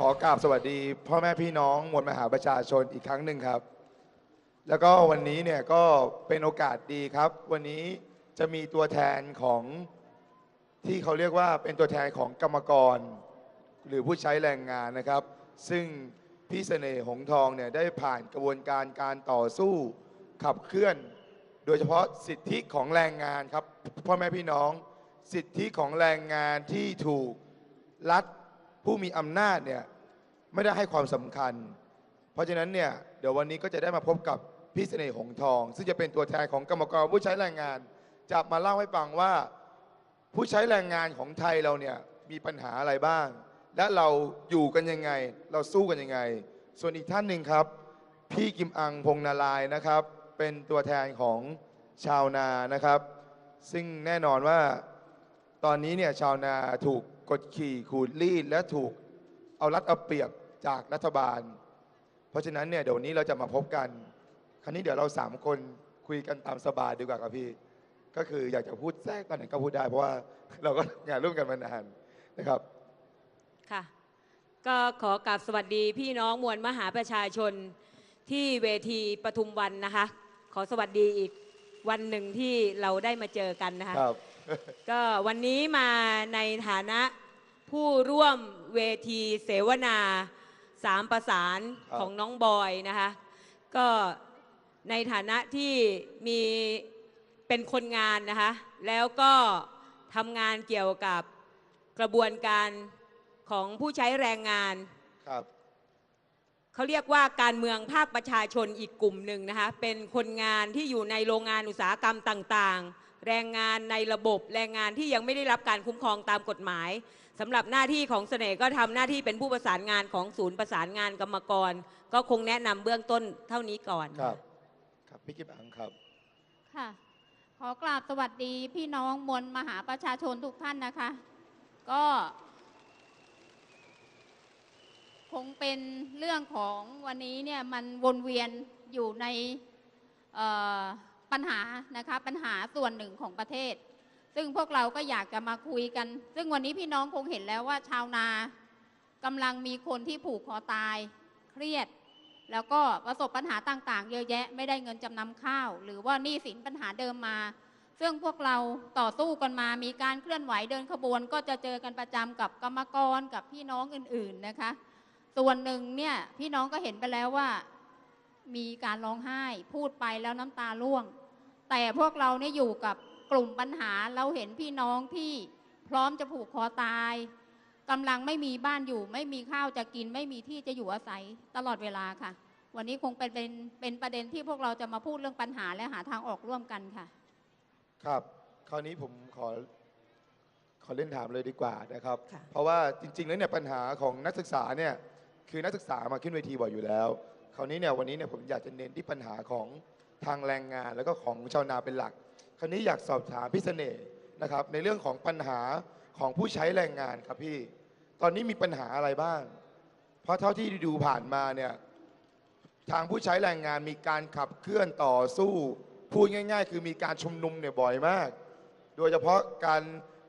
ขอกราบสวัสดีพ่อแม่พี่น้องมวลมหาประชาชนอีกครั้งหนึ่งครับ แล้วก็วันนี้เนี่ยก็เป็นโอกาสดีครับ วันนี้จะมีตัวแทนของที่เขาเรียกว่าเป็นตัวแทนของกรรมกร หรือผู้ใช้แรงงานนะครับ ซึ่งพี่เสน่ห์หงทองเนี่ยได้ผ่านกระบวนการการต่อสู้ขับเคลื่อน โดยเฉพาะสิทธิของแรงงานครับพ่อแม่พี่น้อง สิทธิของแรงงานที่ถูกรัฐ ผู้มีอำนาจเนี่ยไม่ได้ให้ความสำคัญ เพราะฉะนั้นเนี่ยเดี๋ยววันนี้ก็จะได้มาพบกับพี่เสน่ห์หงทอง ซึ่งจะเป็นตัวแทนของกรรมกรผู้ใช้แรงงาน จะมาเล่าให้ฟังว่าผู้ใช้แรงงานของไทยเราเนี่ยมีปัญหาอะไรบ้าง และเราอยู่กันยังไง เราสู้กันยังไง ส่วนอีกท่านหนึ่งครับ พี่กิมอังพงษ์นารายนะครับ เป็นตัวแทนของชาวนานะครับ ซึ่งแน่นอนว่าตอนนี้เนี่ยชาวนาถูก กดขี่ขูดรีดและถูกเอารัดเอาเปรียบจากรัฐบาล เพราะฉะนั้นเนี่ยเดี๋ยวนี้เราจะมาพบกัน คราวนี้เดี๋ยวเราสามคนคุยกันตามสบายดีกว่าครับพี่ ก็คืออยากจะพูดแทรกตอนไหนก็พูดได้เพราะว่าเราก็งานร่วมกันมานานนะครับ ค่ะ ก็ขอกราบสวัสดีพี่น้องมวลมหาประชาชนที่เวทีปทุมวันนะคะ ขอสวัสดีอีก วันหนึ่งที่เราได้มาเจอกันนะคะครับ ก็วันนี้มาในฐานะผู้ร่วมเวทีเสวนาสามประสานครับ ของน้องบอยนะคะก็ในฐานะที่มีเป็นคนงานนะคะแล้วก็ทำงานเกี่ยวกับกระบวนการของผู้ใช้แรงงานครับ เขาเรียกว่าการเมืองภาคประชาชนอีกกลุ่มหนึ่งนะคะเป็นคนงานที่อยู่ในโรงงานอุตสาหกรรมต่างๆ แรงงานในระบบแรงงานที่ยังไม่ได้รับการคุ้มครองตามกฎหมายสำหรับหน้าที่ของเสน่ห์ก็ทำหน้าที่เป็นผู้ประสานงานของศูนย์ประสานงานกรรมกร ก็คงแนะนำเบื้องต้นเท่านี้ก่อน ครับครับพี่กิมอังครับค่ะ ขอกราบสวัสดีพี่น้องมวลมหาประชาชนทุกท่านนะคะ ก็ คงเป็นเรื่องของวันนี้เนี่ยมันวนเวียนอยู่ในปัญหานะคะปัญหาส่วนหนึ่งของประเทศ ซึ่งพวกเราก็อยากจะมาคุยกัน ซึ่งวันนี้พี่น้องคงเห็นแล้วว่าชาวนากำลังมีคนที่ผูกคอตายเครียด แล้วก็ประสบปัญหาต่างๆ เยอะแยะไม่ได้เงินจำนำข้าว หรือว่านี้สินปัญหาเดิมมา ซึ่งพวกเราต่อสู้กันมามีการเคลื่อนไหวเดินขบวน ก็จะเจอกันประจำกับกรรมกรกับพี่น้องอื่น ๆนะคะ ส่วนหนึ่งเนี่ยพี่น้องก็เห็นไปแล้วว่า มีการร้องไห้ พูดไปแล้วน้ำตาร่วง แต่พวกเราเนี่ยอยู่กับกลุ่มปัญหาเราเห็นพี่น้องที่พร้อมจะผูกคอตายกำลังไม่มีบ้านอยู่ ไม่มีข้าวจะกิน ไม่มีที่จะอยู่อาศัยตลอดเวลาค่ะ วันนี้คงเป็นเป็นเป็นประเด็นที่พวกเราจะมาพูดเรื่องปัญหาและหาทางออกร่วมกันค่ะ ครับ คราวนี้ผมขอขอเล่นถามเลยดีกว่านะครับค่ะเพราะว่าจริง ๆ แล้วเนี่ยปัญหาของนักศึกษาเนี่ย คือนักศึกษามาขึ้นเวทีบ่อยอยู่แล้ว คราวนี้เนี่ยวันนี้เนี่ยผมอยากจะเน้นที่ปัญหาของทางแรงงาน แล้วก็ของชาวนาเป็นหลัก คราวนี้อยากสอบถามพี่เสน่ห์นะครับ ในเรื่องของปัญหาของผู้ใช้แรงงานครับพี่ ตอนนี้มีปัญหาอะไรบ้าง เพราะเท่าที่ดูผ่านมาเนี่ยทางผู้ใช้แรงงานมีการขับเคลื่อนต่อสู้พูดง่าย ๆ คือมีการชุมนุมเนี่ยบ่อยมาก โดยเฉพาะการ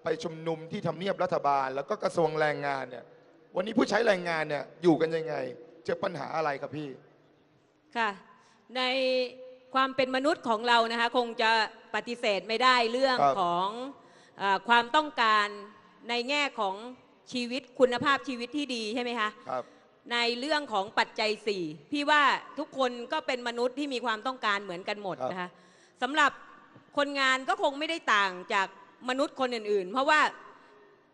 ไปชุมนุมที่ทำเนียบรัฐบาล แล้วก็กระทรวงแรงงานเนี่ย วันนี้ผู้ใช้แรงงานเนี่ยอยู่กันยังไง เจอปัญหาอะไรครับพี่ ค่ะ ในความเป็นมนุษย์ของเรานะคะคงจะปฏิเสธไม่ได้เรื่องครับ ของเออความต้องการในแง่ของชีวิตคุณภาพชีวิตที่ดีใช่ไหมคะ ครับ ในเรื่องของปัจจัย 4 พี่ว่าทุกคนก็เป็นมนุษย์ที่มีความต้องการเหมือนกันหมดครับ นะคะสำหรับคนงานก็คงไม่ได้ต่างจากมนุษย์คนอื่นๆ เพราะว่า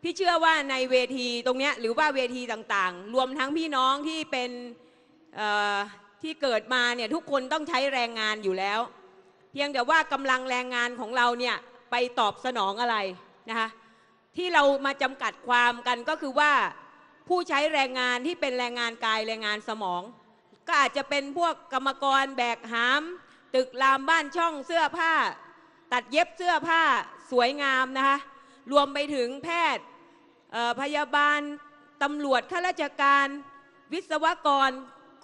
พี่เชื่อว่าในเวทีตรงนี้หรือว่าเวทีต่างๆ รวมทั้งพี่น้องที่เป็นที่เกิดมาเนี่ยทุกคนต้องใช้แรงงานอยู่แล้ว เพียงแต่ว่ากำลังแรงงานของเราเนี่ยไปตอบสนองอะไรนะคะที่เรามาจำกัดความกันก็คือว่าผู้ใช้แรงงานที่เป็นแรงงานกายแรงงานสมอง ก็อาจจะเป็นพวกกรรมกรแบกหาม ตึกรามบ้านช่องเสื้อผ้า ตัดเย็บเสื้อผ้าสวยงามนะคะรวมไปถึงแพทย์ พยาบาลตำรวจข้าราชการวิศวกร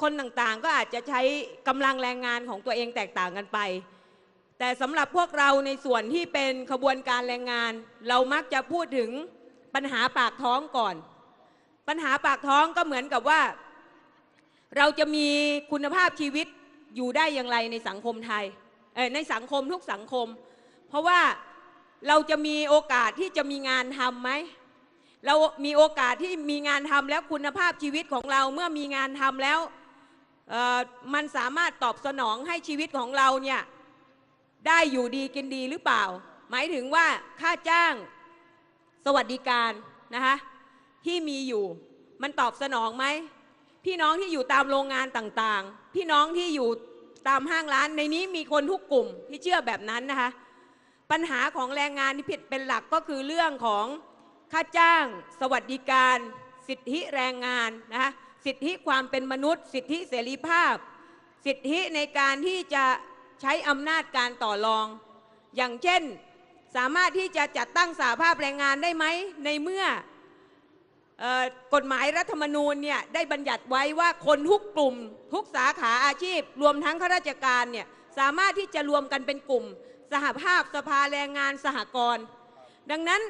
คนต่างๆ ก็อาจจะใช้กำลังแรงงานของตัวเองแตกต่างกันไป แต่สำหรับพวกเราในส่วนที่เป็นขบวนการแรงงาน เรามักจะพูดถึงปัญหาปากท้องก่อน ปัญหาปากท้องก็เหมือนกับว่า เราจะมีคุณภาพชีวิตอยู่ได้อย่างไรในสังคมไทยในสังคมทุกสังคม เพราะว่าเราจะมีโอกาสที่จะมีงานทำไหม เรามีโอกาสที่มีงานทำแล้วคุณภาพชีวิตของเราเมื่อมีงานทำแล้วมันสามารถตอบสนองให้ชีวิตของเราเนี่ยได้อยู่ดีกินดีหรือเปล่า หมายถึงว่าค่าจ้างสวัสดิการนะคะที่มีอยู่มันตอบสนองไหมพี่น้องที่อยู่ตามโรงงานต่างๆ พี่น้องที่อยู่ตามห้างร้านในนี้มีคนทุกกลุ่มที่เชื่อแบบนั้นนะคะปัญหาของแรงงานที่ผิดเป็นหลักก็คือเรื่องของ ค่าจ้าง สวัสดิการ สิทธิแรงงานนะคะสิทธิความเป็นมนุษย์ สิทธิเสรีภาพ สิทธิในการที่จะใช้อำนาจการต่อรอง อย่างเช่น สามารถที่จะจัดตั้งสาภาพแรงงานได้ไหมในเมื่อกฎหมายรัฐธรรมนูญเนี่ยได้บัญญัติไว้ว่าคนทุกกลุ่ม ทุกสาขาอาชีพ รวมทั้งข้าราชการเนี่ยสามารถที่จะรวมกันเป็นกลุ่ม สหภาพสภาแรงงานสหกรณ์ดังนั้น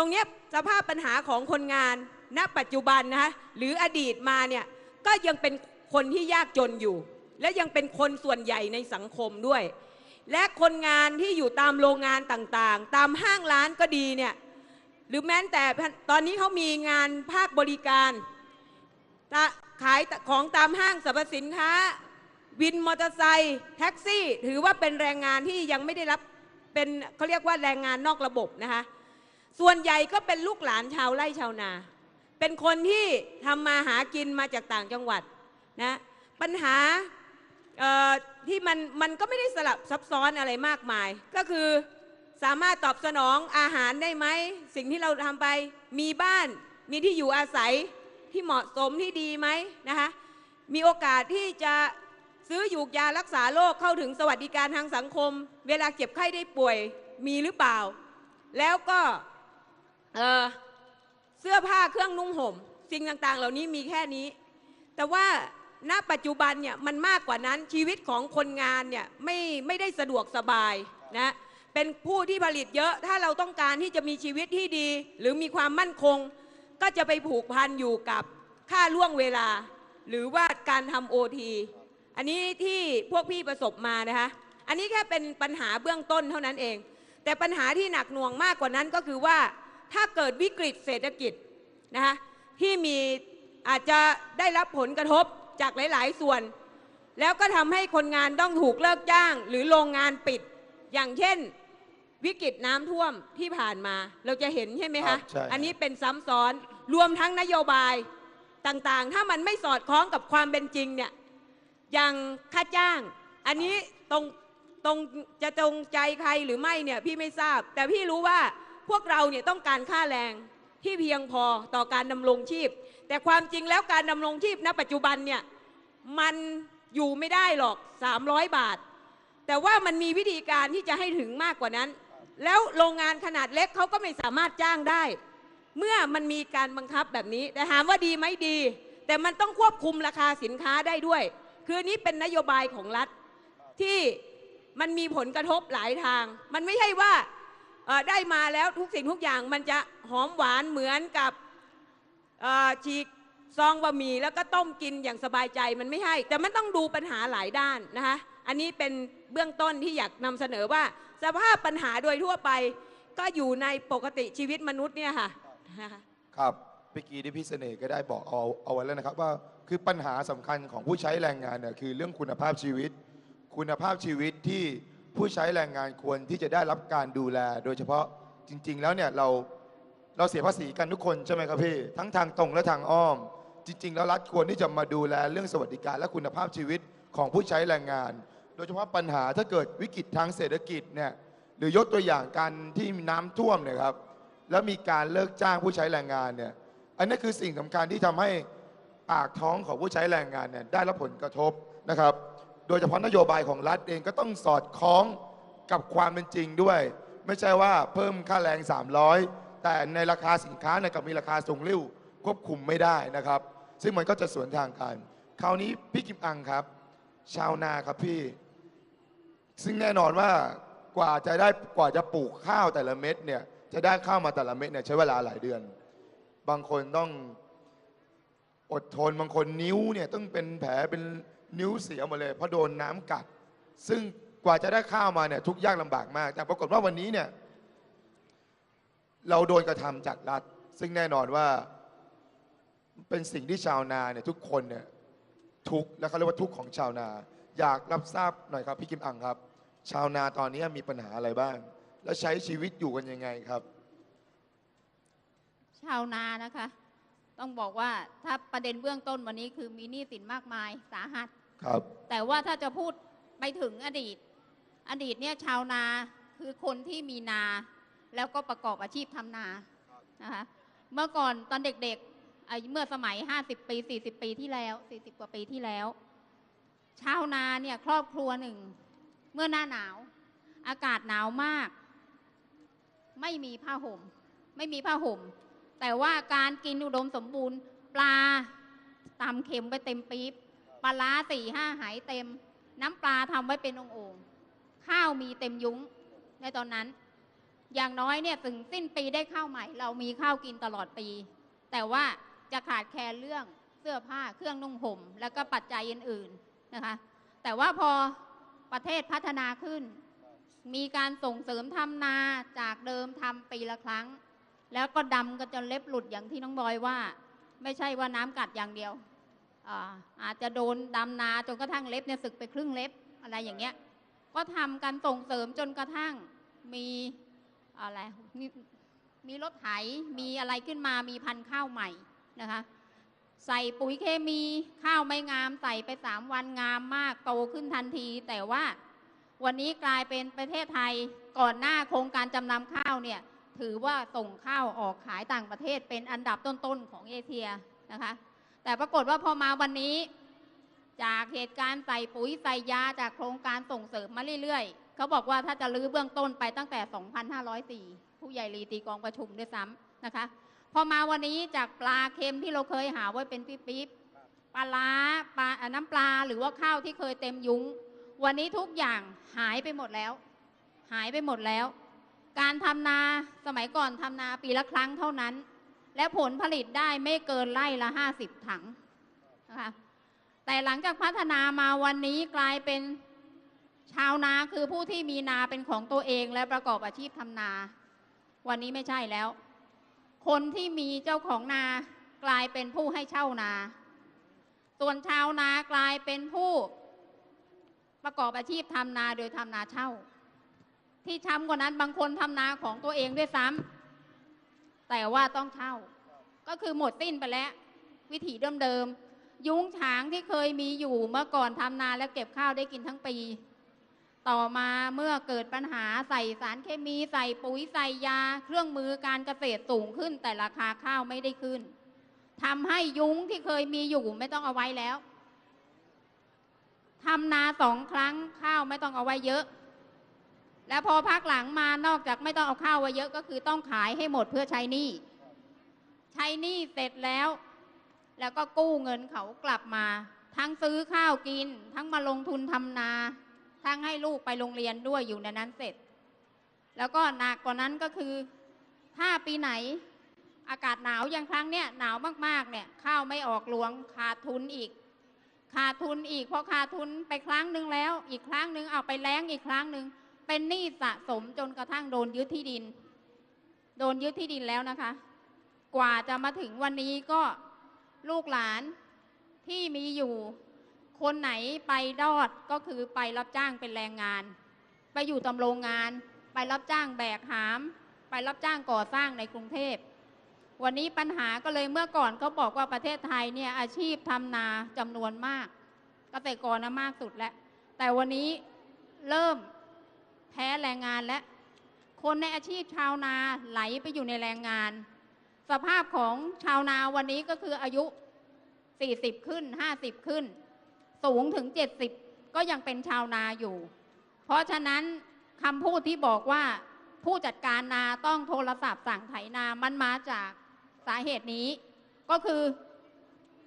รงนี้สภาพปัญหาของคนงาน ณ ปัจจุบันนะคะหรืออดีตมาเนี่ยก็ยังเป็นคนที่ยากจนอยู่ และยังเป็นคนส่วนใหญ่ในสังคมด้วย และคนงานที่อยู่ตามโรงงานต่างๆ ตามห้างร้านก็ดีเนี่ยหรือแม้แต่ตอนนี้เขามีงานภาคบริการขายของตามห้างสรรพสินค้า วินมอเตอร์ไซค์แท็กซี่ ถือว่าเป็นแรงงานที่ยังไม่ได้รับเป็นเขาเรียกว่าแรงงานนอกระบบนะคะ ส่วนใหญ่ก็เป็นลูกหลานชาวไร่ชาวนา เป็นคนที่ทำมาหากินมาจากต่างจังหวัดนะปัญหาที่มันมันก็ไม่ได้สลับซับซ้อนอะไรมากมาย ก็คือสามารถตอบสนองอาหารได้ไหม สิ่งที่เราทำไปมีบ้านมีที่อยู่อาศัยที่เหมาะสมที่ดีไหมนะคะมีโอกาสที่จะซื้อยูกยารักษาโรคเข้าถึงสวัสดิการทางสังคม เวลาเจ็บไข้ได้ป่วยมีหรือเปล่า แล้วก็ เเสื้อผ้าเครื่องนุ่งห่ม สิ่งต่างๆ เหล่านี้มีแค่นี้ แต่ว่าณปัจจุบันเนี่ยมันมากกว่านั้นชีวิตของคนงานเนี่ยไม่ไม่ได้สะดวกสบายนะเป็นผู้ที่ผลิตเยอะถ้าเราต้องการที่จะมีชีวิตที่ดี หรือมีความมั่นคง ก็จะไปผูกพันอยู่กับค่าล่วงเวลา หรือว่าการทำโอทีอันนี้ที่พวกพี่ประสบมานะคะอันนี้แค่เป็นปัญหาเบื้องต้นเท่านั้นเอง แต่ปัญหาที่หนักหน่วงมากกว่านั้นก็คือว่า ถ้าเกิดวิกฤตเศรษฐกิจนะคะที่มีอาจจะได้รับผลกระทบจากหลาย ๆ ส่วน แล้วก็ทำให้คนงานต้องถูกเลิกจ้าง หรือโรงงานปิด อย่างเช่นวิกฤตน้ำท่วมที่ผ่านมา เราจะเห็นใช่ไหมครัคะ บใช่ อันนี้เป็นซ้ำซ้อนรวมทั้งนโยบายต่างๆ ถ้ามันไม่สอดคล้องกับความเป็นจริงเนี่ย อย่างค่าจ้าง อันนี้ตรงตรงจะตรงใจใครหรือไม่เนี่ยพี่ไม่ทราบ แต่พี่รู้ว่า พวกเราเนี่ยต้องการค่าแรงที่เพียงพอต่อการดำรงชีพ แต่ความจริงแล้วการดำรงชีพณปัจจุบันเนี่ยมันอยู่ไม่ได้หรอก 300 บาท แต่ว่ามันมีวิธีการที่จะให้ถึงมากกว่านั้น แล้วโรงงานขนาดเล็กเขาก็ไม่สามารถจ้างได้ เมื่อมันมีการบังคับแบบนี้ แต่ถามว่าดีไหมดี แต่มันต้องควบคุมราคาสินค้าได้ด้วย คือนี้เป็นนโยบายของรัฐที่มันมีผลกระทบหลายทาง มันไม่ใช่ว่า ได้มาแล้วทุกสิ่งทุกอย่างมันจะหอมหวานเหมือนกับฉีกซองบะหมี่แล้วก็ต้มกินอย่างสบายใจมันไม่ใช่แต่มันต้องดูปัญหาหลายด้านนะคะอันนี้เป็นเบื้องต้นที่อยากนำเสนอว่า สภาพปัญหาโดยทั่วไป ก็อยู่ในปกติชีวิตมนุษย์เนี่ยค่ะครับเมื่อกี้ที่พี่เสน่ห์ก็ได้บอกเอาเอาไว้แล้วนะครับว่าคือปัญหาสำคัญของผู้ใช้แรงงานเนี่ยคือเรื่องคุณภาพชีวิต คุณภาพชีวิตที่ ผู้ใช้แรงงานควรที่จะได้รับการดูแล โดยเฉพาะจริง ๆ แล้วเนี่ยเราเราเสียภาษีกันทุกคนใช่ไหมครับพี่ทั้งทางตรงและทางอ้อม จริง ๆ แล้วรัฐควรที่จะมาดูแลเรื่องสวัสดิการและคุณภาพชีวิตของผู้ใช้แรงงาน โดยเฉพาะปัญหาถ้าเกิดวิกฤตทางเศรษฐกิจเนี่ยหรือยกตัวอย่างการที่น้ำท่วมเนี่ยครับแล้วมีการเลิกจ้างผู้ใช้แรงงานเนี่ยอันนี้คือสิ่งสำคัญที่ทำให้ปากท้องของผู้ใช้แรงงานเนี่ยได้รับผลกระทบนะครับ โดยเฉพาะนโยบายของรัฐเองก็ต้องสอดคล้องกับความเป็นจริงด้วย ไม่ใช่ว่าเพิ่มค่าแรง 300 แต่ในราคาสินค้าเนี่ยกับมีราคาทรงริ้วควบคุมไม่ได้นะครับ ซึ่งมันก็จะสวนทางกันคราวนี้พี่กิมอังครับ ชาวนาครับพี่ ซึ่งแน่นอนว่ากว่าจะได้กว่าจะปลูกข้าวแต่ละเม็ดเนี่ยจะได้ข้าวมาแต่ละเม็ดเนี่ยใช้เวลาหลายเดือน บางคนต้องอดทนบางคนนิ้วเนี่ยต้องเป็นแผลเป็น นิ้วเสียหมดเลยเพราะโดนน้ำกัด ซึ่งกว่าจะได้ข้าวมาเนี่ยทุกข์ยากลำบากมาก แต่ปรากฏว่าวันนี้เนี่ยเราโดนกระทำจากรัฐ ซึ่งแน่นอนว่าเป็นสิ่งที่ชาวนาเนี่ยทุกคนเนี่ยทุกข์และเขาเรียกว่าทุกข์ของชาวนา อยากรับทราบหน่อยครับพี่กิมอังครับ ชาวนาตอนนี้มีปัญหาอะไรบ้าง แล้วใช้ชีวิตอยู่กันยังไงครับ ชาวนานะคะ ต้องบอกว่าถ้าประเด็นเบื้องต้นวันนี้คือมีหนี้สินมากมายสาหัส ครับ แต่ว่าถ้าจะพูดไปถึงอดีต อดีตเนี่ยชาวนาคือคนที่มีนา แล้วก็ประกอบอาชีพทำนานะคะเมื่อก่อนตอนเด็กๆเมื่อสมัย 50 ปี 40 ปีที่แล้ว 40 กว่าปีที่แล้ว ชาวนาเนี่ยครอบครัวหนึ่ง เมื่อหน้าหนาว อากาศหนาวมาก ไม่มีผ้าห่ม ไม่มีผ้าห่ม แต่ว่าการกินอุดมสมบูรณ์ ปลาตำเค็มไปเต็มปี๊บ ปลาร้าสี่ห้าหายเต็ม น้ำปลาทำไว้เป็นองค์งข้าวมีเต็มยุ้งในตอนนั้น อย่างน้อยเนี่ยถึงสิ้นปีได้ข้าวใหม่ เรามีข้าวกินตลอดปี แต่ว่าจะขาดแคลนเรื่องเสื้อผ้าเครื่องนุ่งห่ม แล้วก็ปัจจัยอื่นๆนะคะ แต่ว่าพอประเทศพัฒนาขึ้น มีการส่งเสริมทำนาจากเดิมทำปีละครั้ง แล้วก็ดำกันจนเล็บหลุดอย่างที่น้องบอยว่า ไม่ใช่ว่าน้ำกัดอย่างเดียว อาอาจจะโดนดำนาจนกระทั่งเล็บเนี่ยสึกไปครึ่งเล็บอะไรอย่างเงี้ย ก็ทำกันส่งเสริมจนกระทั่งมีอะไรมีมีรถไถมีอะไรขึ้นมามีพันธุ์ข้าวใหม่นะคะ ใส่ปุ๋ยเคมีข้าวไม่งาม ใส่ไปสามวันงามมากโตขึ้นทันที แต่ว่าวันนี้กลายเป็นประเทศไทยก่อนหน้าโครงการจำนำข้าวเนี่ยถือว่าส่งข้าวออกขายต่างประเทศเป็นอันดับต้นๆของเอเชียนะคะ แต่ปรากฏว่าพอมาวันนี้ จากเหตุการณ์ใส่ปุ๋ยใส่ยาจากโครงการส่งเสริมมาเรื่อยๆ เขาบอกว่าถ้าจะรื้อเบื้องต้นไปตั้งแต่ 2,504 ผู้ใหญ่รีตีกองประชุมด้วยซ้ำนะคะ พอมาวันนี้จากปลาเค็มที่เราเคยหาไว้เป็นปี๊บๆปลาล้าปลาอะน้ำปลาหรือว่าข้าวที่เคยเต็มยุ้ง วันนี้ทุกอย่างหายไปหมดแล้ว หายไปหมดแล้ว การทำนาสมัยก่อนทำนาปีละครั้งเท่านั้น และผลผลิตได้ไม่เกินไร่ละ 50 ถังนะคะแต่หลังจากพัฒนามาวันนี้กลายเป็นชาวนาคือผู้ที่มีนาเป็นของตัวเองและประกอบอาชีพทำนา วันนี้ไม่ใช่แล้ว คนที่มีเจ้าของนากลายเป็นผู้ให้เช่านา ส่วนชาวนากลายเป็นผู้ประกอบอาชีพทำนาโดยทำนาเช่า ที่ช้ำกว่านั้นบางคนทำนาของตัวเองด้วยซ้ำ แต่ว่าต้องเช่า ก็คือหมดสิ้นไปแล้ว วิถีเดิมๆยุ้งฉางที่เคยมีอยู่เมื่อก่อนทำนาแล้วเก็บข้าวได้กินทั้งปี ต่อมาเมื่อเกิดปัญหาใส่สารเคมีใส่ปุ๋ยใส่ยา เครื่องมือการเกษตรสูงขึ้น แต่ราคาข้าวไม่ได้ขึ้นทำให้ยุ้งที่เคยมีอยู่ไม่ต้องเอาไว้แล้วทำนาสองครั้งข้าวไม่ต้องเอาไว้เยอะ แล้วพอพักหลังมานอกจากไม่ต้องเอาข้าวไว้เยอะก็คือต้องขายให้หมดเพื่อใช้หนี้ใช้หนี้เสร็จแล้ว แล้วก็กู้เงินเขากลับมา ทั้งซื้อข้าวกิน ทั้งมาลงทุนทำนา ทั้งให้ลูกไปโรงเรียนด้วยอยู่ในนั้นเสร็จ แล้วก็หนักกว่านั้นก็คือ ถ้าปีไหนอากาศหนาวอย่างครั้งเนี้ยหนาวมากๆเนี่ยข้าวไม่ออกหลวงขาดทุนอีก ขาดทุนอีกพอขาดทุนไปครั้งหนึ่งแล้ว อีกครั้งหนึ่งเอาไปแล้งอีกครั้งหนึ่ง เป็นหนี้สะสมจนกระทั่งโดนยึดที่ดิน โดนยึดที่ดินแล้วนะคะ กว่าจะมาถึงวันนี้ก็ลูกหลานที่มีอยู่คนไหนไปรอดก็คือไปรับจ้างเป็นแรงงาน ไปอยู่ตำโรงงาน ไปรับจ้างแบกหาม ไปรับจ้างก่อสร้างในกรุงเทพ วันนี้ปัญหาก็เลยเมื่อก่อนเขาบอกว่าประเทศไทยเนี่ยอาชีพทำนาจำนวนมาก เกษตรกรนะมากสุดแล้ว แต่วันนี้เริ่ม แพ้แรงงานและ คนในอาชีพชาวนาไหลไปอยู่ในแรงงาน สภาพของชาวนาวันนี้ก็คืออายุ 40 ขึ้น 50 ขึ้น สูงถึง 70 ก็ยังเป็นชาวนาอยู่ เพราะฉะนั้นคำพูดที่บอกว่าผู้จัดการนาต้องโทรศัพท์สั่งไถนา มันมาจากสาเหตุนี้ ก็คือ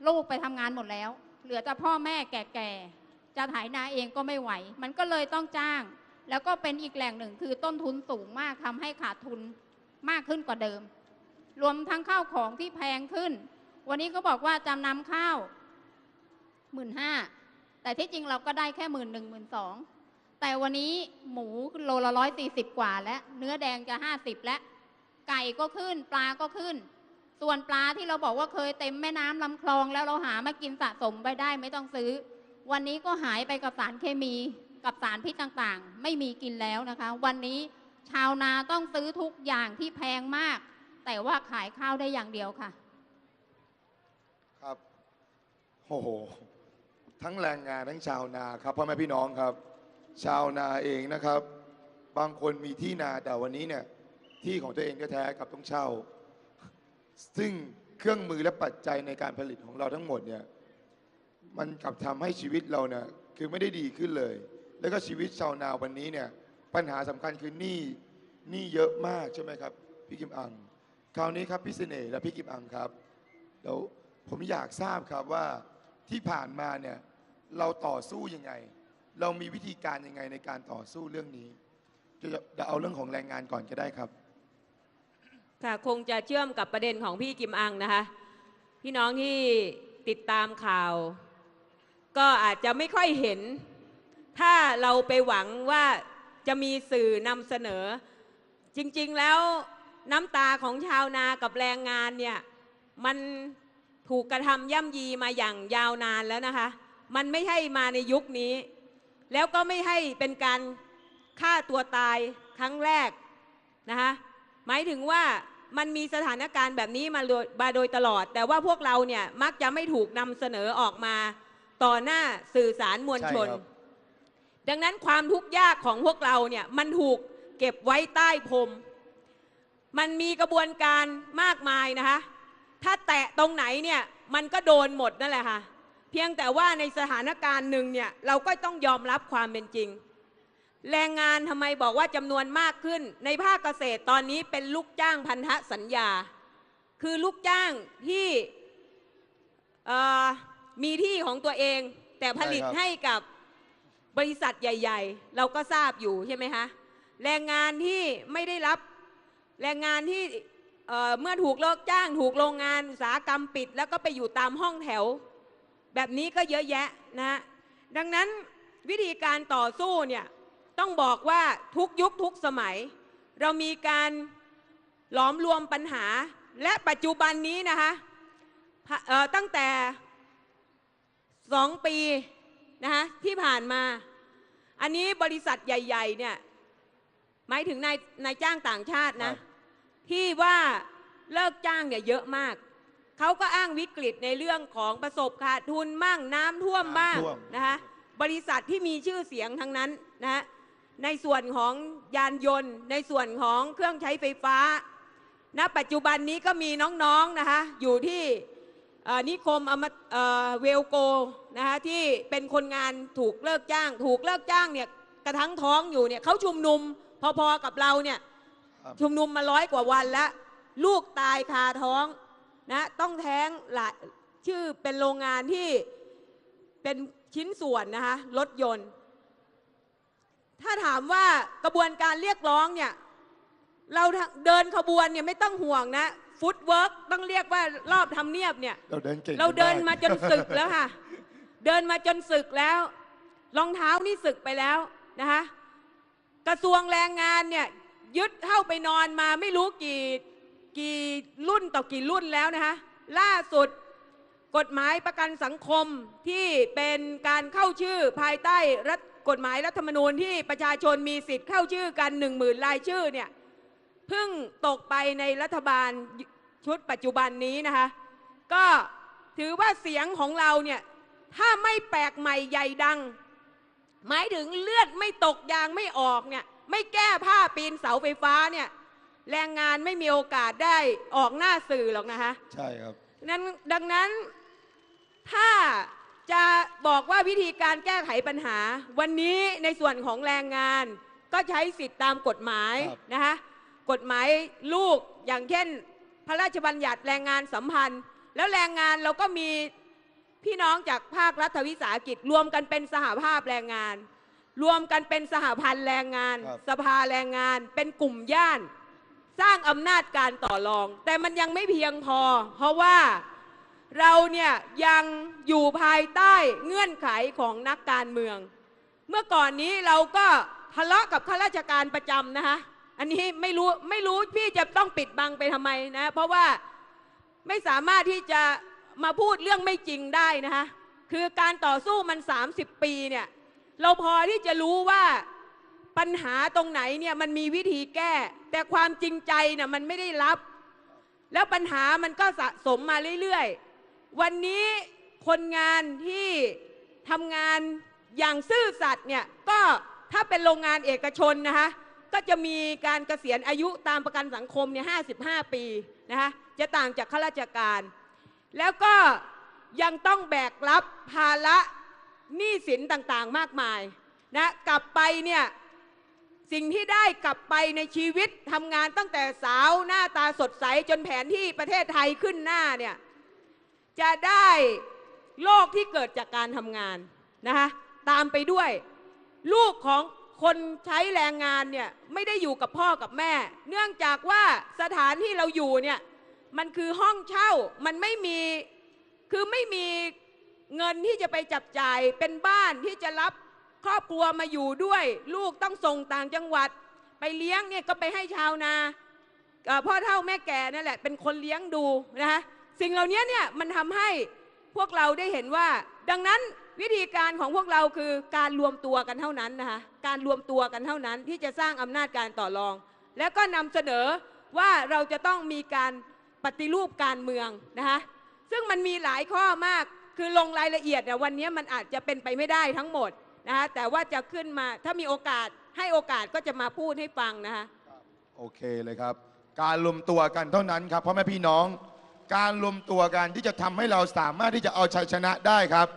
ลูกไปทำงานหมดแล้ว เหลือแต่พ่อแม่แก่ๆ จะไถนาเองก็ไม่ไหว มันก็เลยต้องจ้าง แล้วก็เป็นอีกแหล่งหนึ่งคือต้นทุนสูงมากทำให้ขาดทุนมากขึ้นกว่าเดิม รวมทั้งข้าวของที่แพงขึ้น วันนี้ก็บอกว่าจำนำข้าวหมื่นห้าแต่ที่จริงเราก็ได้แค่หมื่นหนึ่งหมื่นสองแต่วันนี้หมูโลละร้อยสี่สิบกว่าแล้ว เนื้อแดงจะห้าสิบแล้ว ไก่ก็ขึ้น ปลาก็ขึ้น ส่วนปลาที่เราบอกว่าเคยเต็มแม่น้ำลำคลอง แล้วเราหามากินสะสมไปได้ไม่ต้องซื้อ วันนี้ก็หายไปกับสารเคมี กับสารพิษต่างๆ ไม่มีกินแล้วนะคะ วันนี้ชาวนาต้องซื้อทุกอย่างที่แพงมาก แต่ว่าขายข้าวได้อย่างเดียวค่ะ ครับโอ้โหทั้งแรงงานทั้งชาวนาครับพ่อแม่พี่น้องครับ ชาวนาเองนะครับ บางคนมีที่นาแต่วันนี้เนี่ยที่ของตัวเองแท้ๆกับต้องเช่า ซึ่งเครื่องมือและปัจจัยในการผลิตของเราทั้งหมดเนี่ยมันกลับทำให้ชีวิตเราเนี่ยคือไม่ได้ดีขึ้นเลย แล้วก็ชีวิตชาวนาวันนี้เนี่ยปัญหาสำคัญคือหนี้หนี้เยอะมากใช่ไหมครับพี่กิมอังคราวนี้ครับพี่เสน่ห์และพี่กิมอังครับเดี๋ยวผมอยากทราบครับว่าที่ผ่านมาเนี่ยเราต่อสู้ยังไง เรามีวิธีการยังไงในการต่อสู้เรื่องนี้จะจะเอาเรื่องของแรงงานก่อนก็ได้ครับค่ะคงจะเชื่อมกับประเด็นของพี่กิมอังนะคะ พี่น้องที่ติดตามข่าว ก็อาจจะไม่ค่อยเห็น ถ้าเราไปหวังว่าจะมีสื่อนำเสนอ จริงๆแล้วน้ำตาของชาวนากับแรงงานเนี่ยมันถูกกระทำย่ำยีมาอย่างยาวนานแล้วนะคะ มันไม่ใช่มาในยุคนี้ แล้วก็ไม่ให้เป็นการฆ่าตัวตายครั้งแรกนะคะหมายถึงว่ามันมีสถานการณ์แบบนี้มาโดยมาโดยตลอด แต่ว่าพวกเราเนี่ยมักจะไม่ถูกนำเสนอออกมาต่อหน้าสื่อสารมวลชนช ดังนั้นความทุกข์ยากของพวกเราเนี่ยมันถูกเก็บไว้ใต้พรม มันมีกระบวนการมากมายนะคะ ถ้าแตะตรงไหนเนี่ยมันก็โดนหมดนั่นแหละค่ะ เพียงแต่ว่าในสถานการณ์หนึ่งเนี่ยเราก็ต้องยอมรับความเป็นจริง แรงงานทำไมบอกว่าจำนวนมากขึ้น ในภาคเกษตรตอนนี้เป็นลูกจ้างพันธสัญญา คือลูกจ้างที่เอ่อมีที่ของตัวเอง แต่ผลิตใช่ครับให้กับ บริษัทใหญ่ ๆ เราก็ทราบอยู่ใช่ไหมคะแรงงานที่ไม่ได้รับแรงงานที่เเมื่อถูกเลิกจ้าง ถูกโรงงานอุตสาหกรรมปิด แล้วก็ไปอยู่ตามห้องแถว แบบนี้ก็เยอะแยะนะดังนั้นวิธีการต่อสู้เนี่ยต้องบอกว่าทุกยุคทุกสมัย เรามีการหลอมรวมปัญหาและปัจจุบันนี้นะคะตั้งแต่สองปี นะคะที่ผ่านมา อันนี้บริษัทใหญ่ ๆ เนี่ยหมายถึงนายนายจ้างต่างชาตินะครับที่ว่าเลิกจ้างเนี่ยเยอะมาก เขาก็อ้างวิกฤตในเรื่องของประสบขาดทุนมั่งน้ำท่วมบ้างน้ำท่วมนะคะบริษัทที่มีชื่อเสียงทั้งนั้นนะฮะในส่วนของยานยนต์ ในส่วนของเครื่องใช้ไฟฟ้าณปัจจุบันนี้ก็มีน้องๆนะคะอยู่ที่เอ่อ นิคมอมตเอ่อเวลโกนะคะที่เป็นคนงานถูกเลิกจ้าง ถูกเลิกจ้างเนี่ยกระทั้งท้องอยู่เนี่ยเขาชุมนุมพอๆกับเราเนี่ยครับชุมนุมมาร้อยกว่าวันแล้ว ลูกตายคาท้องนะต้องแท้งหลายชื่อเป็นโรงงานที่เป็นชิ้นส่วนนะคะรถยนต์ ถ้าถามว่ากระบวนการเรียกร้องเนี่ยเราเดินขบวนเนี่ยไม่ต้องห่วงนะ ฟุตเวิร์กต้องเรียกว่ารอบทำเนียบเนี่ย เราเดินเก่งเราเดินได้มาจนศึกแล้วค่ะ เดินมาจนศึกแล้ว รองเท้านี่ศึกไปแล้วนะคะกระทรวงแรงงานเนี่ยยึดเข้าไปนอนมาไม่รู้กี่กี่รุ่นต่อกี่รุ่นแล้วนะคะล่าสุดกฎหมายประกันสังคมที่เป็นการเข้าชื่อภายใต้รัฐกฎหมายรัฐธรรมนูญที่ประชาชนมีสิทธิ์เข้าชื่อกันหนึ่งหมื่นรายชื่อเนี่ยเพิ่งตกไปในรัฐบาลชุดปัจจุบันนี้นะคะ ก็ถือว่าเสียงของเราเนี่ย ถ้าไม่แปลกใหม่ใหญ่ดัง หมายถึงเลือดไม่ตกยางไม่ออกเนี่ย ไม่แก้ผ้าปีนเสาไฟฟ้าเนี่ย แรงงานไม่มีโอกาสได้ออกหน้าสื่อหรอกนะคะ ใช่ครับนั้นดังนั้นถ้าจะบอกว่าวิธีการแก้ไขปัญหา วันนี้ในส่วนของแรงงานก็ใช้สิทธิ์ตามกฎหมายครับนะคะ กฎหมายลูกอย่างเช่น พระราชบัญญัติแรงงานสัมพันธ์ แล้วแรงงานเราก็มีพี่น้องจากภาครัฐวิสาหกิจ รวมกันเป็นสหภาพแรงงาน รวมกันเป็นสหพันธ์แรงงานครับสภาแรงงาน เป็นกลุ่มย่าน สร้างอำนาจการต่อรอง แต่มันยังไม่เพียงพอ เพราะว่าเราเนี่ยยังอยู่ภายใต้เงื่อนไขของนักการเมือง เมื่อก่อนนี้เราก็ทะเลาะกับข้าราชการประจำนะคะ อันนี้ไม่รู้ไม่รู้พี่จะต้องปิดบังไปทำไมนะ เพราะว่าไม่สามารถที่จะมาพูดเรื่องไม่จริงได้นะคะคือการต่อสู้มัน 30 ปีเนี่ยเราพอที่จะรู้ว่าปัญหาตรงไหนเนี่ยมันมีวิธีแก้ แต่ความจริงใจน่ะมันไม่ได้รับ แล้วปัญหามันก็สะสมมาเรื่อยๆ วันนี้คนงานที่ทำงานอย่างซื่อสัตย์เนี่ยก็ถ้าเป็นโรงงานเอกชนนะคะ ก็จะมีการเกษียณอายุตามประกันสังคมเนี่ย55ปีนะคะจะต่างจากข้าราชการ แล้วก็ยังต้องแบกรับภาระหนี้สินต่างๆมากมายนะกลับไปเนี่ยสิ่งที่ได้กลับไปในชีวิตทำงานตั้งแต่สาวหน้าตาสดใสจนแผนที่ประเทศไทยขึ้นหน้าเนี่ยจะได้โลกที่เกิดจากการทำงานนะคะตามไปด้วย ลูกของ คนใช้แรงงานเนี่ยไม่ได้อยู่กับพ่อกับแม่ เนื่องจากว่าสถานที่เราอยู่เนี่ยมันคือห้องเช่ามันไม่มีคือไม่มีเงินที่จะไปจับจ่ายเป็นบ้านที่จะรับครอบครัวมาอยู่ด้วย ลูกต้องส่งต่างจังหวัด ไปเลี้ยงเนี่ยก็ไปให้ชาวนาพ่อเท่าแม่แก่นั่นแหละเป็นคนเลี้ยงดูนะคะสิ่งเหล่านี้เนี่ยมันทำให้พวกเราได้เห็นว่า ดังนั้น วิธีการของพวกเราคือการรวมตัวกันเท่านั้นนะคะการรวมตัวกันเท่านั้นที่จะสร้างอำนาจการต่อรอง แล้วก็นำเสนอว่าเราจะต้องมีการปฏิรูปการเมืองนะคะซึ่งมันมีหลายข้อมากคือลงรายละเอียดเนี่ยวันนี้มันอาจจะเป็นไปไม่ได้ทั้งหมดนะคะแต่ว่าจะขึ้นมาถ้ามีโอกาสให้โอกาสก็จะมาพูดให้ฟังนะคะโอเคเลยครับ การรวมตัวกันเท่านั้นครับพ่อแม่พี่น้อง การรวมตัวกันที่จะทำให้เราสามารถที่จะเอาชัยชนะได้ครับ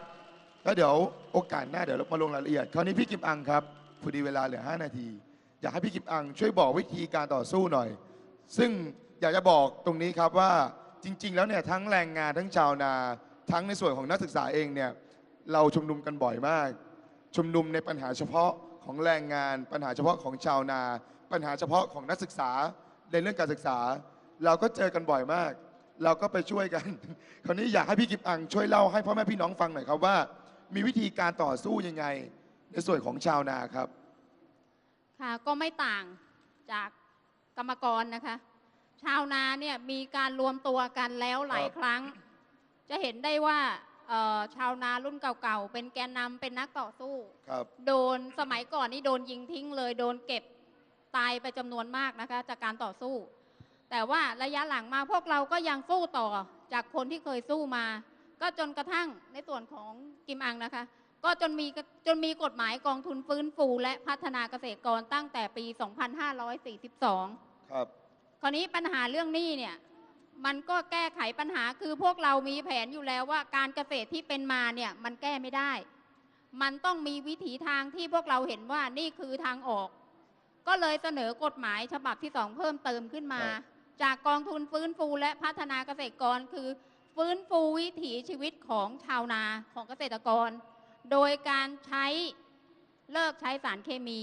แล้วเดี๋ยวโอกาสหน้าเดี๋ยวเรามาลงรายละเอียด คราวนี้พี่กิมอังครับพอดีเวลาเหลือ 5 นาที อยากให้พี่กิมอังช่วยบอกวิธีการต่อสู้หน่อย ซึ่งอยากจะบอกตรงนี้ครับว่าจริง ๆ แล้วเนี่ยทั้งแรงงานทั้งชาวนา ทั้งในส่วนของนักศึกษาเองเนี่ยเราชุมนุมกันบ่อยมาก ชุมนุมในปัญหาเฉพาะของแรงงาน ปัญหาเฉพาะของชาวนา ปัญหาเฉพาะของนักศึกษาในเรื่องการศึกษา เราก็เจอกันบ่อยมาก เราก็ไปช่วยกัน คราวนี้อยากให้พี่กิมอังช่วยเล่าให้พ่อแม่พี่น้องฟังหน่อยครับว่า มีวิธีการต่อสู้ยังไง ในส่วนของชาวนาครับ ค่ะก็ไม่ต่างจากกรรมกรนะคะ ชาวนาเนี่ยมีการรวมตัวกันแล้วหลายครับครั้ง จะเห็นได้ว่าเอ่อชาวนารุ่นเก่าๆ เป็นแกนนำเป็นนักต่อสู้ครับโดนสมัยก่อนนี่โดนยิงทิ้งเลย โดนเก็บตายไปจำนวนมากนะคะ จากการต่อสู้ แต่ว่าระยะหลังมาพวกเราก็ยังสู้ต่อจากคนที่เคยสู้มา ก็จนกระทั่งในส่วนของกิมอังนะคะ ก็จนมีจนมีกฎหมายกองทุนฟื้นฟูและพัฒนาเกษตรกรตั้งแต่ปี 2542 ครับ คราวนี้ปัญหาเรื่องหนี้เนี่ยมันก็แก้ไขปัญหาคือพวกเรามีแผนอยู่แล้วว่าการเกษตรที่เป็นมาเนี่ยมันแก้ไม่ได้ มันต้องมีวิถีทางที่พวกเราเห็นว่านี่คือทางออก ก็เลยเสนอกฎหมายฉบับที่สองเพิ่มเติมขึ้นมาครับจากกองทุนฟื้นฟูและพัฒนาเกษตรกรคือ ฟื้นฟูวิถีชีวิตของชาวนาของเกษตรกร โดยการใช้เลิกใช้สารเคมี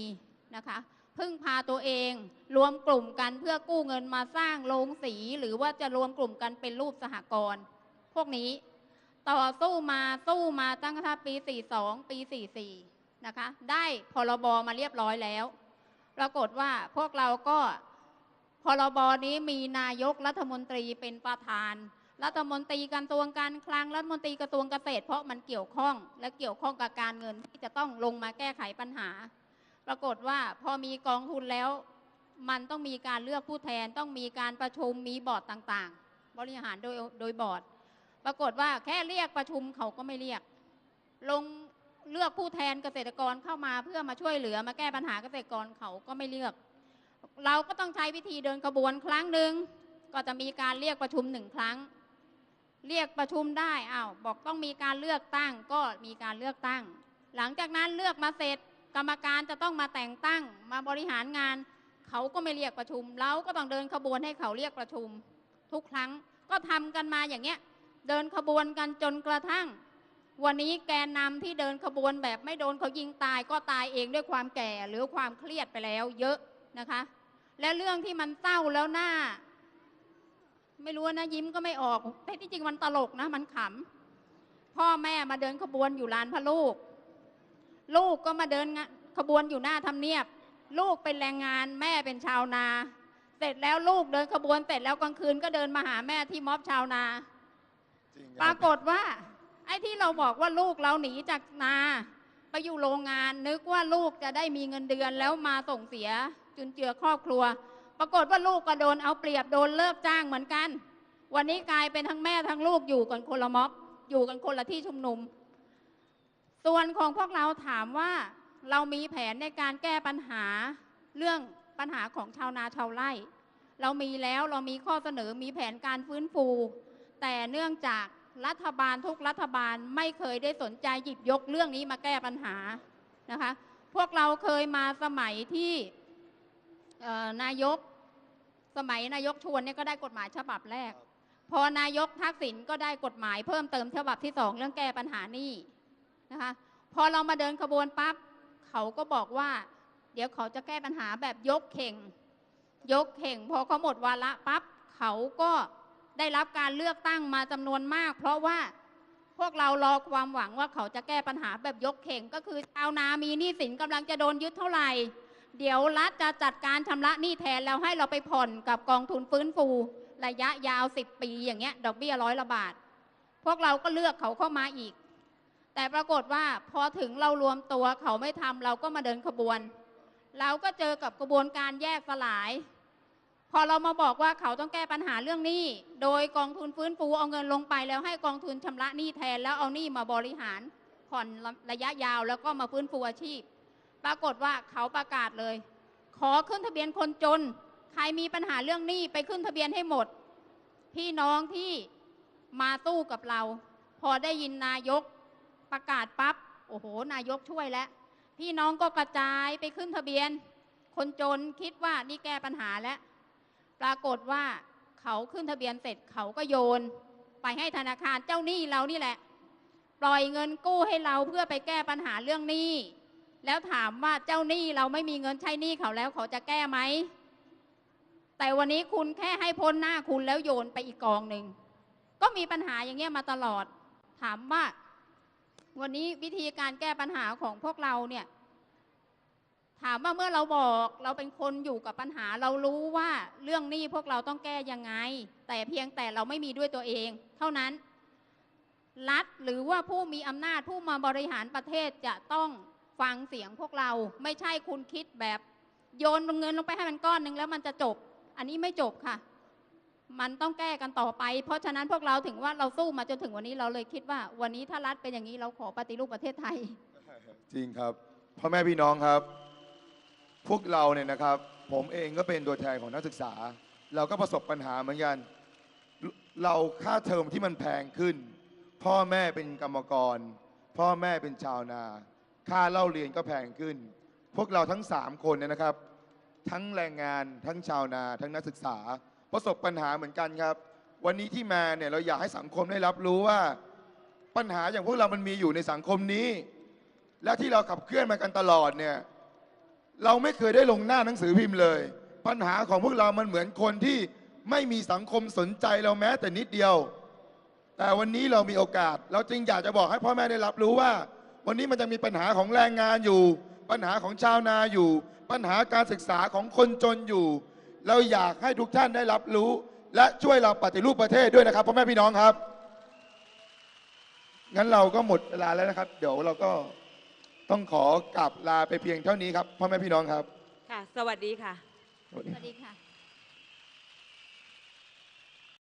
นะคะพึ่งพาตัวเองรวมกลุ่มกันเพื่อกู้เงินมาสร้างโรงสี หรือว่าจะรวมกลุ่มกันเป็นรูปสหกรณ์พวกนี้ต่อสู้มาสู้มาตั้งแต่ปี 42 ปี 44 นะคะ ได้พรบมาเรียบร้อยแล้ว ปรากฏว่าพวกเราก็พรบนี้มีนายกรัฐมนตรีเป็นประธาน รัฐมนตรีกระทรวงการคลังรัฐมนตรีกระทรวงเกษตร เพราะมันเกี่ยวข้องและเกี่ยวข้องกับการเงินที่จะต้องลงมาแก้ไขปัญหา ปรากฏว่าพอมีกองทุนแล้ว มันต้องมีการเลือกผู้แทน ต้องมีการประชุมมีบอร์ดต่างๆ บริหารโดยโดยบอร์ด ปรากฏว่าแค่เรียกประชุมเขาก็ไม่เรียก ลงเลือกผู้แทนเกษตรกรเข้ามาเพื่อมาช่วยเหลือมาแก้ปัญหาเกษตรกรเขาก็ไม่เลือก เราก็ต้องใช้วิธีเดินขบวนครั้งหนึ่งก็จะมีการเรียกประชุมหนึ่งครั้ง เรียกประชุมได้อ้าวบอกต้องมีการเลือกตั้งก็มีการเลือกตั้ง หลังจากนั้นเลือกมาเสร็จกรรมการจะต้องมาแต่งตั้ง มาบริหารงาน เขาก็ไม่เรียกประชุมเราก็ต้องเดินขบวนให้เขาเรียกประชุม ทุกครั้งก็ทำกันมาอย่างเงี้ย เดินขบวนกันจนกระทั่ง วันนี้แกนนำที่เดินขบวนแบบไม่โดนเขายิงตายก็ตายเองด้วยความแก่หรือความเครียดไปแล้ว เยอะนะคะ และเรื่องที่มันเศร้าแล้วหน้า ไม่รู้นะยิ้มก็ไม่ออก แต่ที่จริงมันตลกนะ มันขำพ่อแม่มาเดินขบวนอยู่ลานพระลูก ลูกก็มาเดินงะขบวนอยู่หน้าทำเนียบ ลูกเป็นแรงงานแม่เป็นชาวนา เสร็จแล้วลูกเดินขบวนเสร็จแล้วกลางคืนก็เดินมาหาแม่ที่ม็อบชาวนาจริงคปรัราบกฏว่า ไอ้ที่เราบอกว่าลูกเราหนีจากนาไปอยู่โรงงานนึกว่าลูกจะได้มีเงินเดือนแล้วมาส่งเสียจุนเจือครอบครัว ปรากฏว่าลูกก็โดนเอาเปรียบโดนเลิกจ้างเหมือนกัน วันนี้กลายเป็นทั้งแม่ทั้งลูกอยู่กันคนละม็อบ อยู่กันคนละที่ชุมนุม ส่วนของพวกเราถามว่าเรามีแผนในการแก้ปัญหาเรื่องปัญหาของชาวนาชาวไร่ เรามีแล้วเรามีข้อเสนอมีแผนการฟื้นฟู แต่เนื่องจากรัฐบาลทุกรัฐบาลไม่เคยได้สนใจหยิบยกเรื่องนี้มาแก้ปัญหานะคะ พวกเราเคยมาสมัยที่ นายกสมัยนายกชวนเนี่ยก็ได้กฎหมายฉบับแรก พอนายกทักษิณก็ได้กฎหมายเพิ่มเติมฉบับที่สองเรื่องแก้ปัญหานี่นะคะพอเรามาเดินขบวนปั๊บเขาก็บอกว่า เดี๋ยวเขาจะแก้ปัญหาแบบยกเข่ง ยกเข่ง พอเขาหมดวาระปั๊บเขาก็ได้รับการเลือกตั้งมาจำนวนมาก เพราะว่าพวกเรารอความหวังว่าเขาจะแก้ปัญหาแบบยกเข่ง ก็คือชาวนามีหนี้สินกำลังจะโดนยึดเท่าไหร่ เดี๋ยวรัฐจะจัดการชำระหนี้แทนแล้วให้เราไปผ่อนกับกองทุนฟื้นฟูระยะยาว 10 ปีอย่างเงี้ย ดอกเบี้ยร้อยละบาท พวกเราก็เลือกเขาเข้ามาอีก แต่ปรากฏว่าพอถึงเรารวมตัวเขาไม่ทำเราก็มาเดินขบวน เราก็เจอกับกระบวนการแยกสลาย พอเรามาบอกว่าเขาต้องแก้ปัญหาเรื่องหนี้โดยกองทุนฟื้นฟูเอาเงินลงไปแล้วให้กองทุนชำระหนี้แทนแล้วเอาหนี้มาบริหารผ่อนระยะยาวแล้วก็มาฟื้นฟูอาชีพ ปรากฏว่าเขาประกาศเลย ขอขึ้นทะเบียนคนจน ใครมีปัญหาเรื่องหนี้ไปขึ้นทะเบียนให้หมด พี่น้องที่มาตู้กับเรา พอได้ยินนายกประกาศปั๊บโอ้โห นายกช่วยแล้ว พี่น้องก็กระจายไปขึ้นทะเบียน คนจนคิดว่านี่แก้ปัญหาแล้ว ปรากฏว่าเขาขึ้นทะเบียนเสร็จเขาก็โยน ไปให้ธนาคารเจ้าหนี้เรานี่แหละ ปล่อยเงินกู้ให้เราเพื่อไปแก้ปัญหาเรื่องหนี้ แล้วถามว่าเจ้าหนี้เราไม่มีเงินใช้หนี้เขาแล้วเขาจะแก้ไหม แต่วันนี้คุณแค่ให้พ้นหน้าคุณแล้วโยนไปอีกกองหนึ่ง ก็มีปัญหาอย่างเงี้ยมาตลอด ถามว่า วันนี้วิธีการแก้ปัญหาของพวกเราเนี่ย ถามว่าเมื่อเราบอกเราเป็นคนอยู่กับปัญหา เรารู้ว่าเรื่องหนี้พวกเราต้องแก้ยังไง แต่เพียงแต่เราไม่มีด้วยตัวเอง เท่านั้นรัฐหรือว่าผู้มีอำนาจผู้มาบริหารประเทศจะต้อง ฟังเสียงพวกเราไม่ใช่คุณคิดแบบ โยนเงินลงไปให้มันก้อนหนึ่งแล้วมันจะจบ อันนี้ไม่จบค่ะ มันต้องแก้กันต่อไป เพราะฉะนั้นพวกเราถึงว่าเราสู้มาจนถึงวันนี้เราเลยคิดว่า วันนี้ถ้ารัฐเป็นอย่างนี้เราขอปฏิรูปประเทศไทย จริงครับพ่อแม่พี่น้องครับ พวกเราเนี่ยนะครับ ผมเองก็เป็นตัวแทนของนักศึกษา เราก็ประสบปัญหาเหมือนกัน เราค่าเทอมที่มันแพงขึ้น พ่อแม่เป็นกรรมกร พ่อแม่เป็นชาวนา ค่าเล่าเรียนก็แพงขึ้น พวกเราทั้งสามคนเนี่ยนะครับ ทั้งแรงงานทั้งชาวนา ทั้งนักศึกษา ประสบปัญหาเหมือนกันครับ วันนี้ที่มาเนี่ยเราอยากให้สังคมได้รับรู้ว่า ปัญหาอย่างพวกเรามันมีอยู่ในสังคมนี้ และที่เราขับเคลื่อนมากันตลอดเนี่ยเราไม่เคยได้ลงหน้าหนังสือพิมพ์เลย ปัญหาของพวกเรามันเหมือนคนที่ไม่มีสังคมสนใจเราแม้แต่นิดเดียว แต่วันนี้เรามีโอกาส เราจึงอยากจะบอกให้พ่อแม่ได้รับรู้ว่า วันนี้มันจะมีปัญหาของแรงงานอยู่ ปัญหาของชาวนาอยู่ ปัญหาการศึกษาของคนจนอยู่ เราอยากให้ทุกท่านได้รับรู้ และช่วยเราปฏิรูปประเทศด้วยนะครับพ่อแม่พี่น้องครับ งั้นเราก็หมดเวลาแล้วนะครับ เดี๋ยวเราก็ต้องขอกลับลาไปเพียงเท่านี้ครับพ่อแม่พี่น้องครับ ค่ะ สวัสดีค่ะ สวัสดีสวัสดีค่ะ